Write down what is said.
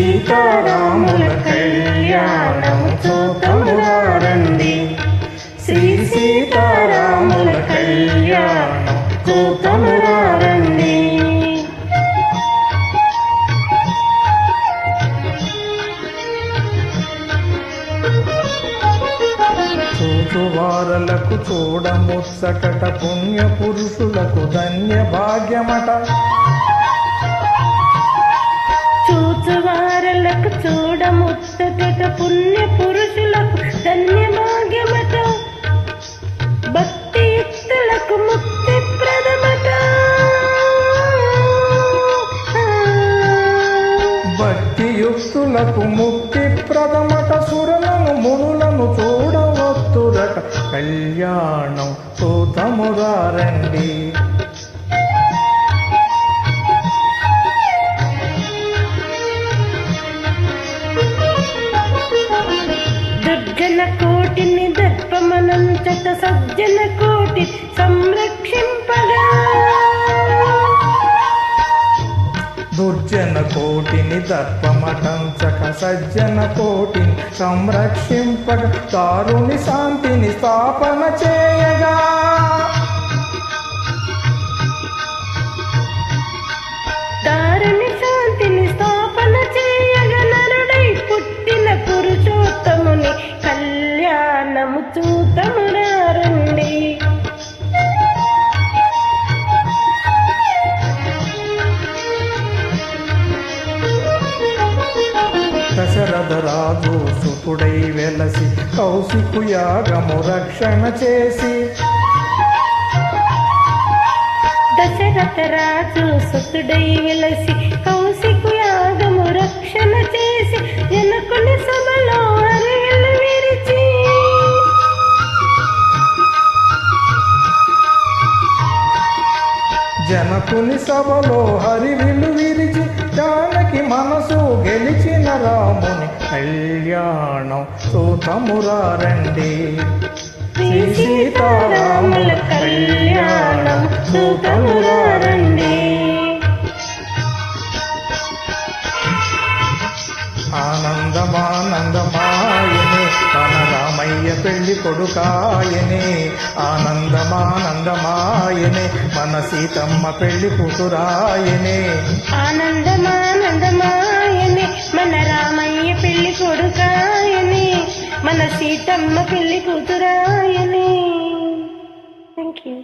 సీతారాముల కళ్యాణము చూతమురారండి శ్రీ సీతారాముల కళ్యాణం చూతమురారండి చూచువారలకు చూడముచ్చకట పుణ్య పురుషులకు ధన్య భాగ్యమట చూచువారలకు చూడముచ్చట పుణ్య పురుషులకు ధన్య భక్తి యుక్తులకు ముక్తి ప్రదమట. భక్తియుక్తులకు ముక్తి ప్రథమట సురలను మునులను చూడవత్తురట కళ్యాణం చూతమురారండి సజ్జన కోటిని దర్పమనంతట సజ్జన కోటి సంరక్షింపగా. దుర్జన కోటిని దర్పమటంచక సజ్జన కోటిని సంరక్షింపక దారుని శాంతిని స్థాపన చే దశరథ రాజు సుతుడై వెలసి కౌశికు యాగము రక్షణ చేసి. దశరథ రాజు సుతుడై వెలసి కౌశికు యాగము రక్షణ చేసి జనకుని సభలో విరిచి. జనకుని సభలో హరివిల్లు విరిచి జానకి మనసు గెలిచిన రాముని కళ్యాణం సూతమురారండి. శ్రీ సీతారాముల కళ్యాణం చూతమురారండి ఆనందమానందమాయనే మన రామయ్య పెళ్ళి కొడుకాయనే. ఆనందమానందమాయనే మన సీతమ్మ పెళ్ళి కూతురాయనే. ఆనందమానందమాయని మన సీతమ్మ పెళ్ళి కూతురాయనే. Thank you